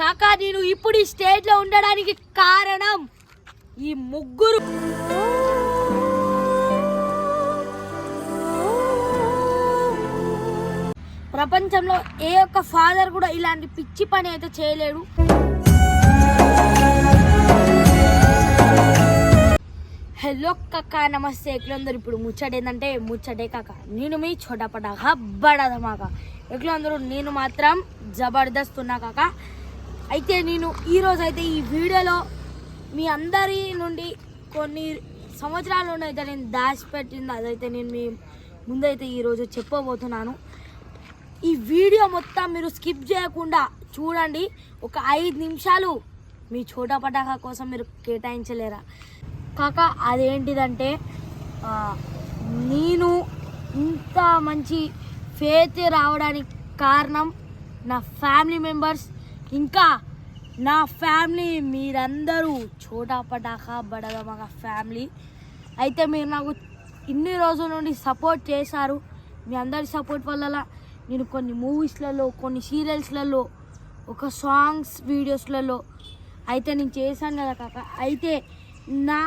కాకా నేను ఇప్పుడు ఈ స్టేజ్లో ఉండడానికి కారణం ఈ ముగ్గురు. ప్రపంచంలో ఏ ఒక్క ఫాదర్ కూడా ఇలాంటి పిచ్చి పని అయితే చేయలేడు. హలో కాక నమస్తే. ఎట్లందరూ ఇప్పుడు ముచ్చట ఏంటంటే ముచ్చటే కాక. నేను మీ చోటపటాక బడదమాక. ఎట్లందరూ నేను మాత్రం జబర్దస్త్ ఉన్నా కాక. అయితే నేను ఈరోజు అయితే ఈ వీడియోలో మీ అందరి నుండి కొన్ని సంవత్సరాల నుండి అయితే నేను దాచిపెట్టింది. అదైతే నేను మీ ముందైతే ఈరోజు చెప్పబోతున్నాను. ఈ వీడియో మొత్తం మీరు స్కిప్ చేయకుండా చూడండి. ఒక ఐదు నిమిషాలు మీ చోటా పటాకా కోసం మీరు కేటాయించలేరా? కాక అదేంటిదంటే నేను ఇంత మంచి ఫేత్ రావడానికి కారణం నా ఫ్యామిలీ మెంబర్స్ ఇంకా నా ఫ్యామిలీ మీరందరూ చోటా పటాకా బడగమగ ఫ్యామిలీ. అయితే మీరు నాకు ఇన్ని రోజుల నుండి సపోర్ట్ చేశారు. మీ అందరి సపోర్ట్ వల్ల నేను కొన్ని మూవీస్లలో కొన్ని సీరియల్స్లలో ఒక సాంగ్స్ వీడియోస్లలో అయితే నేను చేశాను కదా కాక. అయితే నా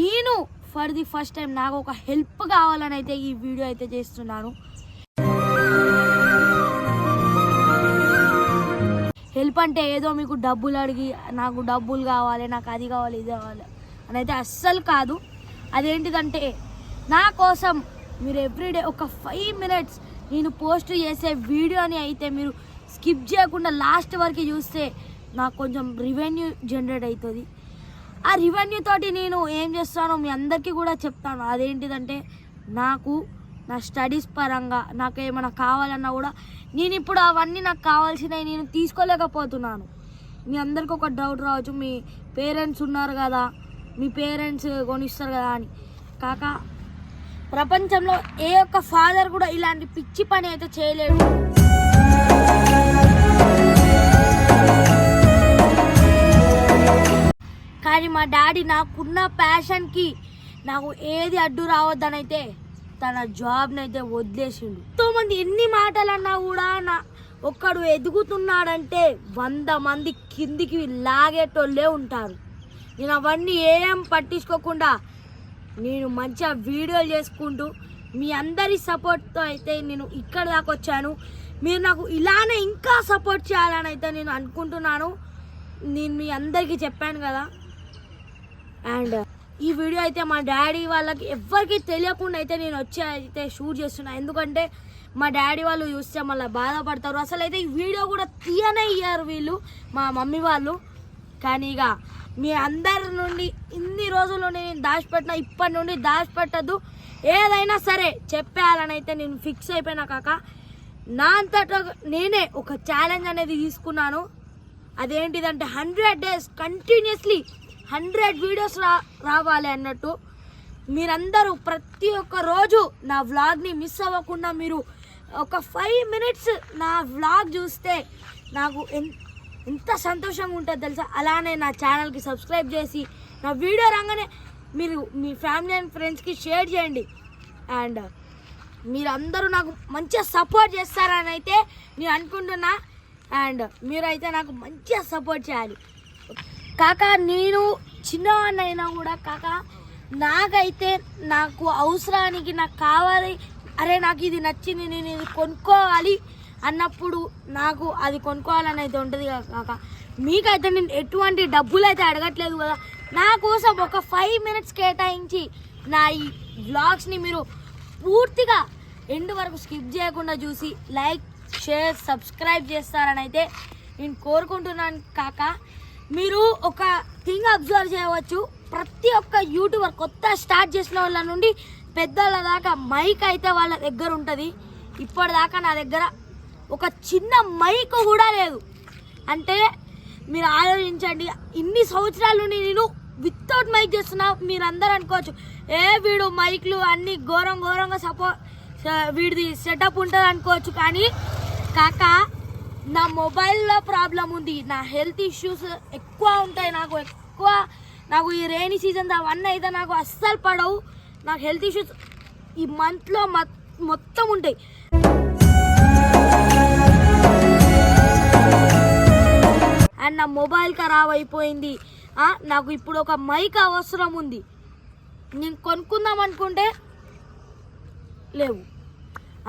నేను ఫర్ ది ఫస్ట్ టైం నాకు ఒక హెల్ప్ కావాలని అయితే ఈ వీడియో అయితే చేస్తున్నాను. హెల్ప్ అంటే ఏదో మీకు డబ్బులు అడిగి నాకు డబ్బులు కావాలి నాకు అది కావాలి ఇది కావాలి అని అయితే అస్సలు కాదు. అదేంటిదంటే నా కోసం మీరు ఎవ్రీడే ఒక ఫైవ్ మినిట్స్ నేను పోస్ట్ చేసే వీడియోని అయితే మీరు స్కిప్ చేయకుండా లాస్ట్ వరకు చూస్తే నాకు కొంచెం రివెన్యూ జనరేట్ అవుతుంది. ఆ రివెన్యూ తోటి నేను ఏం చేస్తానో మీ అందరికీ కూడా చెప్తాను. అదేంటిదంటే నాకు నా స్టడీస్ పరంగా నాకు ఏమైనా కావాలన్నా కూడా నేను ఇప్పుడు అవన్నీ నాకు కావాల్సినవి నేను తీసుకోలేకపోతున్నాను. మీ అందరికి ఒక డౌట్ రావచ్చు మీ పేరెంట్స్ ఉన్నారు కదా మీ పేరెంట్స్ కొనిస్తారు కదా అని. కాక ప్రపంచంలో ఏ ఒక్క ఫాదర్ కూడా ఇలాంటి పిచ్చి పని అయితే చేయలేడు. కానీ మా డాడీ నాకున్న ప్యాషన్కి నాకు ఏది అడ్డు రావద్దని అయితే తన జాబ్ని అయితే వదిలేసిండు. ఎంతో మంది ఎన్ని మాటలు అన్నా కూడా నా ఒక్కడు ఎదుగుతున్నాడంటే వంద మంది కిందికి లాగేటోళ్ళే ఉంటారు. నేను అవన్నీ ఏం పట్టించుకోకుండా నేను మంచిగా వీడియోలు చేసుకుంటూ మీ అందరి సపోర్ట్తో అయితే నేను ఇక్కడ దాకా వచ్చాను. మీరు నాకు ఇలానే ఇంకా సపోర్ట్ చేయాలని అయితే నేను అనుకుంటున్నాను. నేను మీ అందరికీ చెప్పాను కదా. అండ్ ఈ వీడియో అయితే మా డాడీ వాళ్ళకి ఎవరికి తెలియకుండా అయితే నేను వచ్చి అయితే షూట్ చేస్తున్నా. ఎందుకంటే మా డాడీ వాళ్ళు చూస్తే మళ్ళీ బాధపడతారు. అసలు అయితే ఈ వీడియో కూడా తీయనే ఇయ్యారు వీళ్ళు మా మమ్మీ వాళ్ళు. కానీ ఇక మీ అందరి నుండి ఇన్ని రోజులు నేను దాచిపెట్టిన ఇప్పటి నుండి దాచిపెట్టద్దు ఏదైనా సరే చెప్పేయాలని అయితే నేను ఫిక్స్ అయిపోయినా కాక నా అంతటా నేనే ఒక ఛాలెంజ్ అనేది తీసుకున్నాను. అదేంటిదంటే hundred days continuously hundred videos రా రావాలి అన్నట్టు. మీరందరూ ప్రతి ఒక్క రోజు నా వ్లాగ్ని మిస్ అవ్వకుండా మీరు ఒక ఫైవ్ మినిట్స్ నా వ్లాగ్ చూస్తే నాకు ఎంత సంతోషంగా ఉంటుంది తెలుసా? అలానే నా ఛానల్కి సబ్స్క్రైబ్ చేసి నా వీడియో రాగానే మీరు మీ ఫ్యామిలీ అండ్ ఫ్రెండ్స్కి షేర్ చేయండి. అండ్ మీరందరూ నాకు మంచిగా సపోర్ట్ చేస్తారని అయితే నేను అనుకుంటున్నా. అండ్ మీరైతే నాకు మంచిగా సపోర్ట్ చేయాలి. కాక నేను చిన్నవాడినైనా కూడా కాక నాకైతే నాకు అవసరానికి నాకు కావాలి. అరే నాకు ఇది నచ్చింది నేను ఇది కొనుక్కోవాలి అన్నప్పుడు నాకు అది కొనుక్కోవాలని అయితే ఉంటుంది కాక. మీకైతే నేను ఎటువంటి డబ్బులు అయితే అడగట్లేదు కదా. నా కోసం ఒక ఫైవ్ మినిట్స్ కేటాయించి నా ఈ బ్లాగ్స్ని మీరు పూర్తిగా ఎండ్ వరకు స్కిప్ చేయకుండా చూసి లైక్ షేర్ సబ్స్క్రైబ్ చేస్తారని అయితే నేను కోరుకుంటున్నాను కాక. మీరు ఒక థింగ్ అబ్జర్వ్ చేయవచ్చు. ప్రతి ఒక్క యూట్యూబర్ కొత్త స్టార్ట్ చేసిన వాళ్ళ నుండి పెద్దల దాకా మైక్ అయితే వాళ్ళ దగ్గర ఉంటుంది. ఇప్పటిదాకా నా దగ్గర ఒక చిన్న మైక్ కూడా లేదు. అంటే మీరు ఆలోచించండి ఇన్ని సంవత్సరాల నుండి నేను వితౌట్ మైక్ చేస్తున్నా మీరు అందరూ అనుకోవచ్చు ఏ వీడు మైక్లు అన్ని ఘోరం ఘోరంగా సపో వీడిది సెటప్ ఉంటుంది అనుకోవచ్చు కానీ కాక నా మొబైల్లో ప్రాబ్లం ఉంది. నా హెల్త్ ఇష్యూస్ ఎక్కువ ఉంటాయి నాకు ఎక్కువ నాకు ఈ రైనీ సీజన్ అవన్నీ అయితే నాకు అస్సలు పడవు. నాకు హెల్త్ ఇష్యూస్ ఈ మంత్లో మొత్తం ఉంటాయి. అండ్ నా మొబైల్ ఖరాబ్ అయిపోయింది. నాకు ఇప్పుడు ఒక మైక్ అవసరం ఉంది. నేను కొనుక్కుందాం అనుకుంటే లేవు.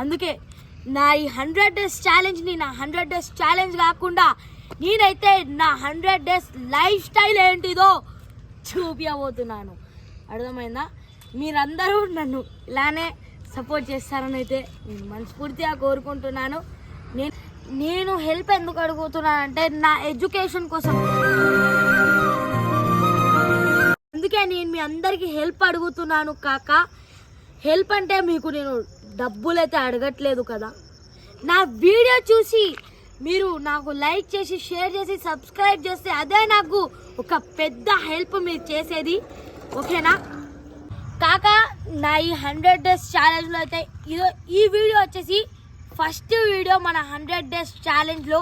అందుకే నా ఈ హండ్రెడ్ డేస్ ఛాలెంజ్ని నా హండ్రెడ్ డేస్ ఛాలెంజ్ కాకుండా నేనైతే నా హండ్రెడ్ డేస్ లైఫ్ స్టైల్ ఏంటిదో చూపించబోతున్నాను అర్థమైందా? మీరందరూ నన్ను ఇలానే సపోర్ట్ చేస్తారని అయితే నేను మనస్ఫూర్తిగా కోరుకుంటున్నాను. నేను నేను హెల్ప్ ఎందుకు అడుగుతున్నానంటే నా ఎడ్యుకేషన్ కోసం. అందుకే నేను మీ అందరికీ హెల్ప్ అడుగుతున్నాను కాక. హెల్ప్ అంటే మీకు నేను డబ్బులైతే అడగట్లేదు కదా. నా వీడియో చూసి మీరు నాకు లైక్ చేసి షేర్ చేసి సబ్స్క్రైబ్ చేస్తే అదే నాకు ఒక పెద్ద హెల్ప్ మీరు చేసేది. ఓకేనా? కాక నా ఈ హండ్రెడ్ డేస్ ఛాలెంజ్లో అయితే ఇదో ఈ వీడియో వచ్చేసి ఫస్ట్ వీడియో మన హండ్రెడ్ డేస్ ఛాలెంజ్లో.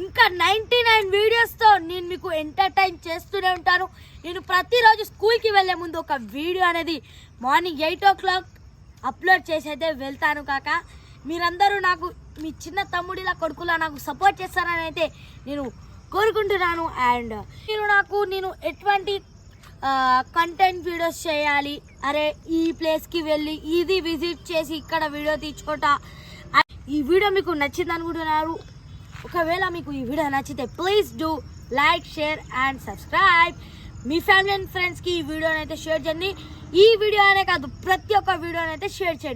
ఇంకా నైంటీ నైన్ వీడియోస్తో నేను మీకు ఎంటర్టైన్ చేస్తూనే ఉంటాను. నేను ప్రతిరోజు స్కూల్కి వెళ్ళే ముందు ఒక వీడియో అనేది morning eight o'clock upload చేసి అయితే వెళ్తాను కాక. మీరందరూ నాకు మీ చిన్న తమ్ముడిలా కొడుకులా నాకు సపోర్ట్ చేస్తారని అయితే నేను కోరుకుంటున్నాను. అండ్ మీరు నాకు నేను ఎటువంటి కంటెంట్ వీడియోస్ చేయాలి అరే ఈ ప్లేస్కి వెళ్ళి ఇది విజిట్ చేసి ఇక్కడ వీడియో తీర్చుకుంటా ఈ వీడియో మీకు నచ్చింది అనుకుంటున్నారు. ఒకవేళ మీకు ఈ వీడియో నచ్చితే please do like share and subscribe me family and ఫ్రెండ్స్కి ఈ వీడియోని అయితే షేర్ చేయండి. ఈ వీడియో అనే కాదు ప్రతి ఒక్క వీడియోని అయితే షేర్ చేయండి.